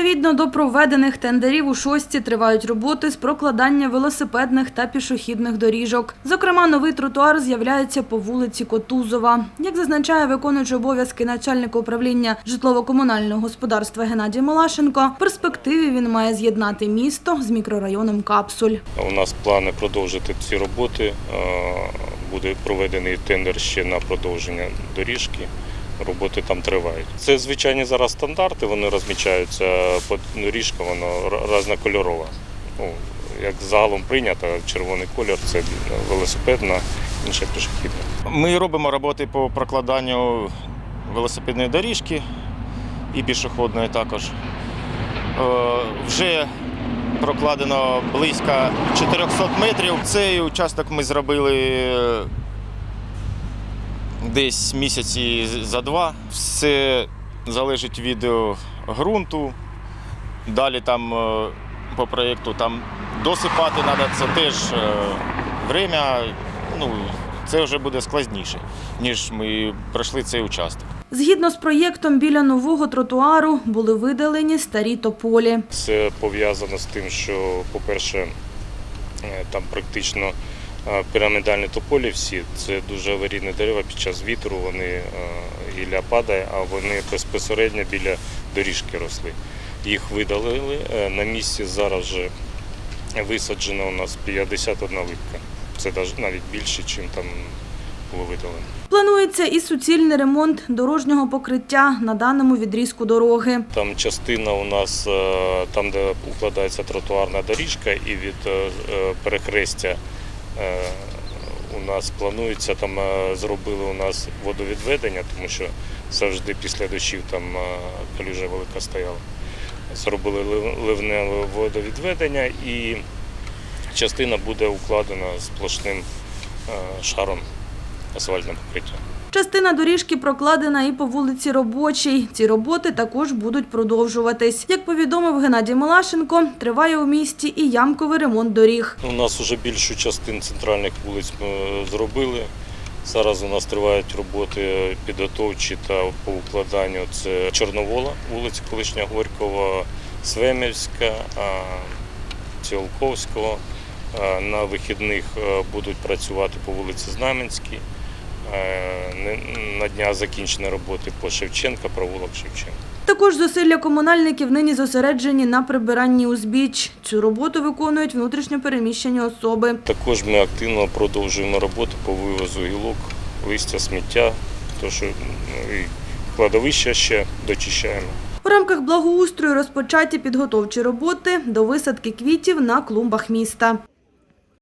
Відповідно до проведених тендерів у шості тривають роботи з прокладання велосипедних та пішохідних доріжок. Зокрема, новий тротуар з'являється по вулиці Котузова. Як зазначає виконуючий обов'язки начальника управління житлово-комунального господарства Геннадій Малашенко, в перспективі він має з'єднати місто з мікрорайоном Капсуль. У нас плани продовжити ці роботи. Буде проведений тендер ще на продовження доріжки. Роботи там тривають. Це звичайні зараз стандарти, вони розмічаються по доріжка, воно різнокольорова. Ну, як загалом прийнято, червоний колір це велосипедна, інша пішохідна. Ми робимо роботи по прокладанню велосипедної доріжки і пішохідної також. Е, Вже прокладено близько 400 метрів. Цей участок ми зробили е, десь місяці за два. Все залежить від е, ґрунту. Далі там е, по проєкту там досипати треба, це теж е, время. Ну, це вже буде складніше, ніж ми пройшли цей участок. Згідно з проєктом, біля нового тротуару були видалені старі тополі. Це пов'язано з тим, що, по-перше, там практично пірамідальні тополі всі. Це дуже аварійні дерева під час вітру, вони е, гілля падає, а вони безпосередньо біля доріжки росли. Їх видалили. Е, На місці зараз вже висаджено у нас 51 липка. Це навіть- більше, ніж там було видалено. Планується і суцільний ремонт дорожнього покриття на даному відрізку дороги. Там частина у нас, е, там, де укладається тротуарна доріжка, і від перехрестя у нас планується, там е, зробили у нас водовідведення, тому що завжди після дощів там е, калюжа велика стояла. Зробили ливне водовідведення і частина буде укладена сплошним е, шаром асфальтного покриття. Частина доріжки прокладена і по вулиці Робочій. Ці роботи також будуть продовжуватись. Як повідомив Геннадій Малашенко, триває у місті і ямковий ремонт доріг. У нас вже більшу частину центральних вулиць ми зробили. Зараз у нас тривають роботи підготовчі та по укладанню. Це Чорновола, вулиця колишня Горького, Свемівська, а, Ціолковського. На вихідних е, будуть працювати по вулиці Знаменській. На днях закінчені роботи по Шевченка, провулок Шевченка. Також зусилля комунальників нині зосереджені на прибиранні узбіч. Цю роботу виконують внутрішньо переміщені особи. Також ми активно продовжуємо роботу по вивозу гілок, листя, сміття, тому що ну, і кладовища ще дочищаємо. У рамках благоустрою розпочаті підготовчі роботи до висадки квітів на клумбах міста.